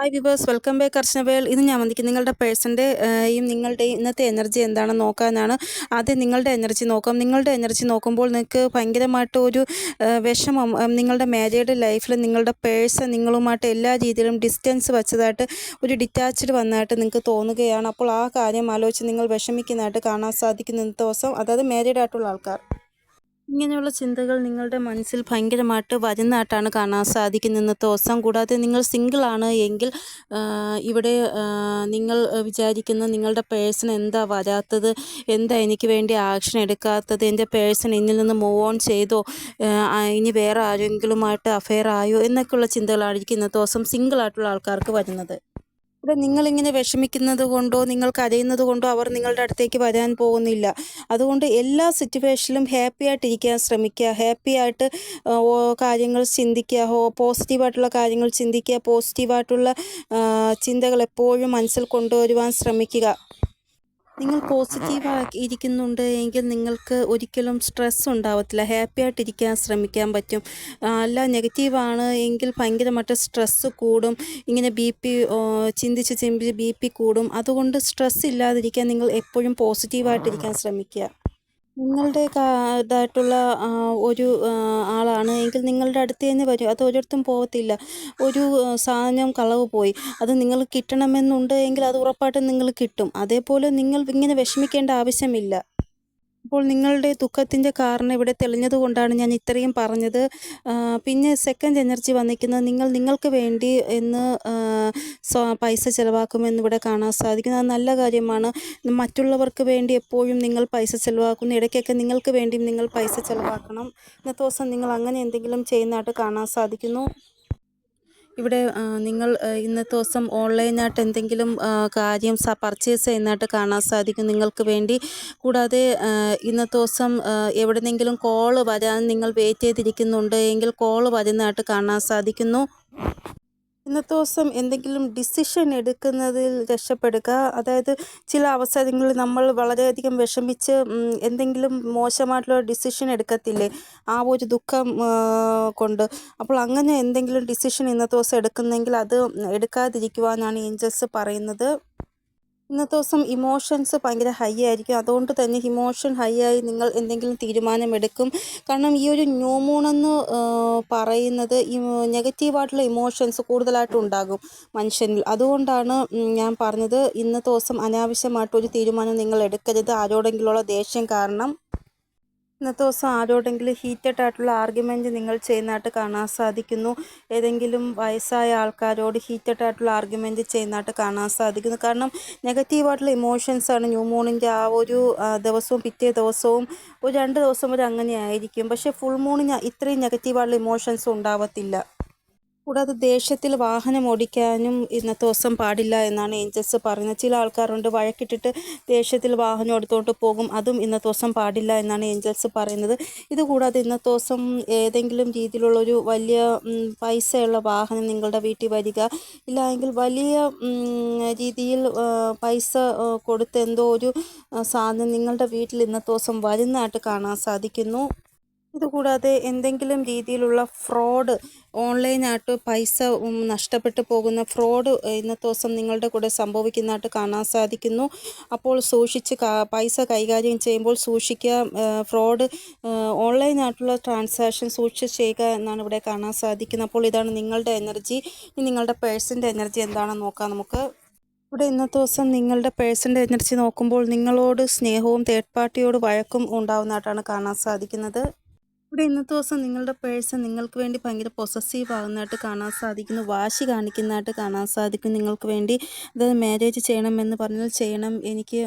Hi viewers welcome back Archanavel ഇത് ഞാൻ വന്നിരിക്കും നിങ്ങളുടെ പേഴ്സന്റെ ഈ നിങ്ങളുടെ ഇന്നത്തെ എനർജി എന്താണെന്ന് നോക്കാനാണ്. ആദ്യം നിങ്ങളുടെ എനർജി നോക്കാം. നിങ്ങളുടെ എനർജി നോക്കുമ്പോൾ നിങ്ങൾക്ക് ഭയങ്കരമായിട്ട് ഒരു വിഷമം നിങ്ങളുടെ മാരീഡ് ലൈഫിൽ നിങ്ങളുടെ പേഴ്സൺ നിങ്ങളുമായിട്ട് എല്ലാ രീതിയിലും ഡിസ്റ്റൻസ് വച്ചതായിട്ട് ഒരു ഡിറ്റാച്ച്ഡ് വന്നതായിട്ട് നിങ്ങൾക്ക് തോന്നുകയാണ്. അപ്പോൾ ആ കാര്യം ആലോചിച്ച് നിങ്ങൾ വിഷമിക്കുന്നതായിട്ട് കാണാൻ സാധിക്കുന്ന ദിവസം അതായത് മാരീഡ് ആയിട്ടുള്ള ആൾക്കാർ. ഇങ്ങനെയുള്ള ചിന്തകൾ നിങ്ങളുടെ മനസ്സിൽ ഭയങ്കരമായിട്ട് വരുന്നതായിട്ടാണ് കാണാൻ സാധിക്കുന്നത്. ഇന്നത്തെ ദിവസം കൂടാതെ നിങ്ങൾ സിംഗിളാണ് എങ്കിൽ ഇവിടെ നിങ്ങൾ വിചാരിക്കുന്ന നിങ്ങളുടെ പേഴ്സൺ എന്താ വരാത്തത്? എന്താ എനിക്ക് വേണ്ടി ആക്ഷൻ എടുക്കാത്തത്? എന്റെ പേഴ്സൺ എന്നിൽ നിന്ന് മൂവ് ഓൺ ചെയ്തോ? ഇനി വേറെ ആരെങ്കിലുമായിട്ട് അഫെയർ ആയോ? എന്നൊക്കെയുള്ള ചിന്തകളായിരിക്കും ഇന്നത്തെ ദിവസം സിംഗിളായിട്ടുള്ള ആൾക്കാർക്ക് വരുന്നത്. ഇവിടെ നിങ്ങളിങ്ങനെ വിഷമിക്കുന്നത് കൊണ്ടോ നിങ്ങൾ കരയുന്നത് കൊണ്ടോ അവർ നിങ്ങളുടെ അടുത്തേക്ക് വരാൻ പോകുന്നില്ല. അതുകൊണ്ട് എല്ലാ സിറ്റുവേഷനിലും ഹാപ്പി ആയിട്ടിരിക്കാൻ ശ്രമിക്കുക. ഹാപ്പി ആയിട്ട് കാര്യങ്ങൾ ചിന്തിക്കുക. പോസിറ്റീവായിട്ടുള്ള കാര്യങ്ങൾ ചിന്തിക്കുക. പോസിറ്റീവായിട്ടുള്ള ചിന്തകൾ എപ്പോഴും മനസ്സിൽ കൊണ്ടുവരുവാൻ ശ്രമിക്കുക. നിങ്ങൾ പോസിറ്റീവ് ഇരിക്കുന്നുണ്ട് എങ്കിൽ നിങ്ങൾക്ക് ഒരിക്കലും സ്ട്രെസ് ഉണ്ടാവത്തില്ല. ഹാപ്പി ആയിട്ടിരിക്കാൻ ശ്രമിക്കാൻ പറ്റും. അല്ല നെഗറ്റീവാണ് എങ്കിൽ ഭയങ്കരമായിട്ട് സ്ട്രെസ്സ് കൂടും. ഇങ്ങനെ ബി പി ചിന്തിച്ച് ചിന്തിച്ച് ബി പി കൂടും. അതുകൊണ്ട് സ്ട്രെസ് ഇല്ലാതിരിക്കാൻ നിങ്ങൾ എപ്പോഴും പോസിറ്റീവായിട്ടിരിക്കാൻ ശ്രമിക്കുക. നിങ്ങളുടെ ഇതായിട്ടുള്ള ഒരു ആളാണ്. എങ്കിൽ നിങ്ങളുടെ അടുത്ത് തന്നെ വരും. അത് ഒരിടത്തും പോകത്തില്ല. ഒരു സാധനം കളവ് പോയി. അത് നിങ്ങൾ കിട്ടണമെന്നുണ്ട് എങ്കിൽ അത് ഉറപ്പായിട്ടും നിങ്ങൾ കിട്ടും. അതേപോലെ നിങ്ങൾ ഇങ്ങനെ വിഷമിക്കേണ്ട ആവശ്യമില്ല. അപ്പോൾ നിങ്ങളുടെ ദുഃഖത്തിന്റെ കാരണം ഇവിടെ തെളിഞ്ഞതുകൊണ്ടാണ് ഞാൻ ഇത്രയും പറഞ്ഞത്. പിന്നെ സെക്കൻഡ് എനർജി വന്നിരിക്കുന്നത് നിങ്ങൾ നിങ്ങൾക്ക് വേണ്ടി എന്ന് പൈസ ചിലവാക്കുമെന്ന് ഇവിടെ കാണാൻ സാധിക്കും അത് നല്ല കാര്യമാണ്. മറ്റുള്ളവർക്ക് വേണ്ടി എപ്പോഴും നിങ്ങൾ പൈസ ചിലവാക്കുന്നു. ഇടയ്ക്കൊക്കെ നിങ്ങൾക്ക് വേണ്ടിയും നിങ്ങൾ പൈസ ചിലവാക്കണം. ഇന്നത്തെ ദിവസം നിങ്ങൾ അങ്ങനെ എന്തെങ്കിലും ചെയ്യുന്നതായിട്ട് കാണാൻ സാധിക്കുന്നു. ഇവിടെ നിങ്ങൾ ഇന്നത്തെ ദിവസം ഓൺലൈനായിട്ട് എന്തെങ്കിലും കാര്യം പർച്ചേസ് ചെയ്യുന്നതായിട്ട് കാണാൻ സാധിക്കും നിങ്ങൾക്ക് വേണ്ടി. കൂടാതെ ഇന്നത്തെ ദിവസം എവിടെന്നെങ്കിലും കോൾ വരാൻ നിങ്ങൾ വെയിറ്റ് ചെയ്തിരിക്കുന്നുണ്ട് എങ്കിൽ കോൾ വരുന്നതായിട്ട് കാണാൻ സാധിക്കുന്നു. ഇന്നത്തെ ദിവസം എന്തെങ്കിലും ഡിസിഷൻ എടുക്കുന്നതിൽ രക്ഷപ്പെടുക. അതായത് ചില അവസരങ്ങളിൽ നമ്മൾ വളരെയധികം വിഷമിച്ച് എന്തെങ്കിലും മോശമായിട്ടുള്ള ഡിസിഷൻ എടുക്കത്തില്ലേ? ആ ഒരു ദുഃഖം കൊണ്ട്. അപ്പോൾ അങ്ങനെ എന്തെങ്കിലും ഡിസിഷൻ ഇന്നത്തെ ദിവസം എടുക്കുന്നെങ്കിൽ അത് എടുക്കാതിരിക്കുവാനാണ് ഏഞ്ചൽസ് പറയുന്നത്. ഇന്നത്തെ ദിവസം ഇമോഷൻസ് ഭയങ്കര ഹൈ ആയിരിക്കും. അതുകൊണ്ട് തന്നെ ഇമോഷൻ ഹൈ ആയി നിങ്ങൾ എന്തെങ്കിലും തീരുമാനമെടുക്കും. കാരണം ഈ ഒരു ന്യൂ മൂൺ എന്ന് പറയുന്നത് നെഗറ്റീവായിട്ടുള്ള ഇമോഷൻസ് കൂടുതലായിട്ട് ഉണ്ടാകും മനുഷ്യനിൽ. അതുകൊണ്ടാണ് ഞാൻ പറഞ്ഞത് ഇന്നത്തെ ദിവസം അനാവശ്യമായിട്ടൊരു തീരുമാനം നിങ്ങൾ എടുക്കരുത്. ആരോടെങ്കിലുള്ള ദേഷ്യം കാരണം ഇന്നത്തെ ദിവസം ആരോടെങ്കിലും ഹീറ്റഡ് ആയിട്ടുള്ള ആർഗ്യുമെന്റ് നിങ്ങൾ ചെയ്യുന്നതായിട്ട് കാണാൻ സാധിക്കുന്നു. ഏതെങ്കിലും വയസ്സായ ആൾക്കാരോട് ഹീറ്റഡ് ആയിട്ടുള്ള ആർഗ്യുമെന്റ് ചെയ്യുന്നതായിട്ട് കാണാൻ സാധിക്കുന്നു. കാരണം നെഗറ്റീവായിട്ടുള്ള ഇമോഷൻസാണ് ന്യൂ മൂണിന്റെ ആ ഒരു ദിവസവും പിറ്റേ ദിവസവും ഒരു രണ്ട് ദിവസം വരെ അങ്ങനെ ആയിരിക്കും പക്ഷേ ഫുൾ മൂണിന് ഇത്രയും നെഗറ്റീവായിട്ടുള്ള ഇമോഷൻസ് ഉണ്ടാവത്തില്ല. കൂടാതെ ദേഷ്യത്തിൽ വാഹനം ഓടിക്കാനും ഇന്നത്തെ ദിവസം പാടില്ല എന്നാണ് ഏഞ്ചൽസ് പറയുന്നത്. ചില ആൾക്കാരുണ്ട് വഴക്കിട്ടിട്ട് ദേഷ്യത്തിൽ വാഹനം എടുത്തുകൊണ്ട് പോകും അതും ഇന്നത്തെ ദിവസം പാടില്ല എന്നാണ് ഏഞ്ചൽസ് പറയുന്നത്. ഇതുകൂടാതെ ഇന്നത്തെ ദിവസം ഏതെങ്കിലും രീതിയിലുള്ളൊരു വലിയ പൈസയുള്ള വാഹനം നിങ്ങളുടെ വീട്ടിൽ വരിക ഇല്ലെങ്കിൽ വലിയ രീതിയിൽ പൈസ കൊടുത്ത് എന്തോ ഒരു സാധനം നിങ്ങളുടെ വീട്ടിൽ ഇന്നത്തെ ദിവസം വരുന്നതായിട്ട് കാണാൻ സാധിക്കുന്നു. ഇതുകൂടാതെ എന്തെങ്കിലും രീതിയിലുള്ള ഫ്രോഡ് ഓൺലൈനായിട്ട് പൈസ നഷ്ടപ്പെട്ടു പോകുന്ന ഫ്രോഡ് ഇന്നത്തെ ദിവസം നിങ്ങളുടെ കൂടെ സംഭവിക്കുന്നതായിട്ട് കാണാൻ സാധിക്കുന്നു. അപ്പോൾ സൂക്ഷിച്ച് പൈസ കൈകാര്യം ചെയ്യുമ്പോൾ സൂക്ഷിക്കുക. ഫ്രോഡ് ഓൺലൈനായിട്ടുള്ള ട്രാൻസാക്ഷൻ സൂക്ഷിച്ച് ചെയ്യുക എന്നാണ് ഇവിടെ കാണാൻ സാധിക്കുന്നത്. അപ്പോൾ ഇതാണ് നിങ്ങളുടെ എനർജി. നിങ്ങളുടെ പേഴ്സന്റെ എനർജി എന്താണെന്ന് നോക്കാം നമുക്ക്. ഇവിടെ ഇന്നത്തെ ദിവസം നിങ്ങളുടെ പേഴ്സന്റെ എനർജി നോക്കുമ്പോൾ നിങ്ങളോട് സ്നേഹവും തേർഡ് പാർട്ടിയോട് വഴക്കും ഉണ്ടാകുന്നതായിട്ടാണ് കാണാൻ സാധിക്കുന്നത്. ഇവിടെ ഇന്നത്തെ ദിവസം നിങ്ങളുടെ പേഴ്സൺ നിങ്ങൾക്ക് വേണ്ടി ഭയങ്കര പൊസസീവ് ആകുന്നതായിട്ട് കാണാൻ സാധിക്കുന്നു. വാശി കാണിക്കുന്നതായിട്ട് കാണാൻ സാധിക്കും. നിങ്ങൾക്ക് വേണ്ടി അതായത് മാരേജ് ചെയ്യണമെന്ന് പറഞ്ഞാൽ ചെയ്യണം. എനിക്ക്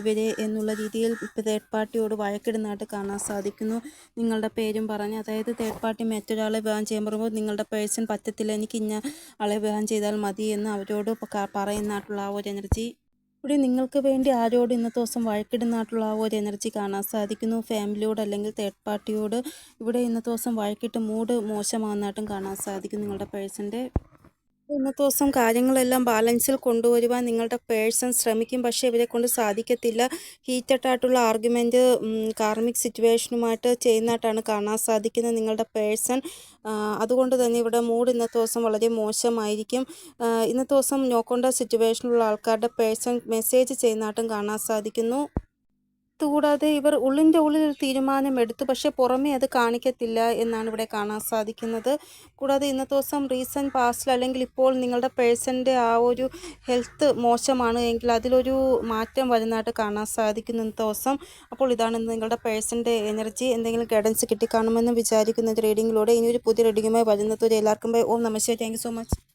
ഇവരെ എന്നുള്ള രീതിയിൽ തേർഡ് പാർട്ടിയോട് വഴക്കിടുന്നതായിട്ട് കാണാൻ സാധിക്കുന്നു. നിങ്ങളുടെ പേരും പറഞ്ഞ് അതായത് തേർഡ് പാർട്ടി മറ്റൊരാളെ വിവാഹം ചെയ്യാൻ പറയുമ്പോൾ നിങ്ങളുടെ പേഴ്സൺ പറ്റത്തില്ല. എനിക്ക് ഇന്ന ആളെ വിവാഹം ചെയ്താൽ മതി എന്ന് അവരോട് പറയുന്നതായിട്ടുള്ള ആ ഒരു എനർജി ഇവിടെ നിങ്ങൾക്ക് വേണ്ടി ആരോട് ഇന്നത്തെ ദിവസം വഴക്കിടുന്നതായിട്ടുള്ള ആ ഒരു എനർജി കാണാൻ സാധിക്കുന്നു. ഫാമിലിയോട് അല്ലെങ്കിൽ തേർഡ് പാർട്ടിയോട് ഇവിടെ ഇന്നത്തെ ദിവസം വഴക്കിട്ട് മൂഡ് മോശമാകുന്നതായിട്ടും കാണാൻ സാധിക്കും നിങ്ങളുടെ പേഴ്സന്റെ ഇന്നത്തെ ദിവസം കാര്യങ്ങളെല്ലാം ബാലൻസിൽ കൊണ്ടുവരുവാൻ നിങ്ങളുടെ പേഴ്സൺ ശ്രമിക്കും. പക്ഷേ ഇവരെ കൊണ്ട് സാധിക്കത്തില്ല. ഹീറ്റഡായിട്ടുള്ള ആർഗ്യുമെന്റ് കാർമിക് സിറ്റുവേഷനുമായിട്ട് ചെയ്യുന്നതായിട്ടാണ് കാണാൻ സാധിക്കുന്നത് നിങ്ങളുടെ പേഴ്സൺ. അതുകൊണ്ട് തന്നെ ഇവിടെ മൂഡ് ഇന്നത്തെ ദിവസം വളരെ മോശമായിരിക്കും. ഇന്നത്തെ ദിവസം നോക്കേണ്ട സിറ്റുവേഷനുള്ള ആൾക്കാരുടെ പേഴ്സൺ മെസ്സേജ് ചെയ്യുന്നതായിട്ടും കാണാൻ സാധിക്കുന്നു. കൂടാതെ ഇവർ ഉള്ളിന്റെ ഉള്ളിൽ ഒരു തീരുമാനം എടുത്തു. പക്ഷേ പുറമേ അത് കാണിക്കത്തില്ല എന്നാണ് ഇവിടെ കാണാൻ സാധിക്കുന്നത്. കൂടാതെ ഇന്നത്തെ ദിവസം റീസെന്റ് പാസ്റ്റിൽ അല്ലെങ്കിൽ ഇപ്പോൾ നിങ്ങളുടെ പേഴ്സന്റെ ആ ഒരു ഹെൽത്ത് മോശമാണ് എങ്കിൽ അതിലൊരു മാറ്റം വരുന്നതായിട്ട് കാണാൻ സാധിക്കുന്നു ഇന്നത്തെ ദിവസം. അപ്പോൾ ഇതാണ് നിങ്ങളുടെ പേഴ്സന്റെ എനർജി. എന്തെങ്കിലും ഗൈഡൻസ് കിട്ടിക്കാണുമെന്ന് വിചാരിക്കുന്ന റീഡിങ്ങിലൂടെ ഇനി ഒരു പുതിയ റീഡിങ്ങുമായി വരുന്നത് എല്ലാവർക്കും bye. Om namaste thank so much.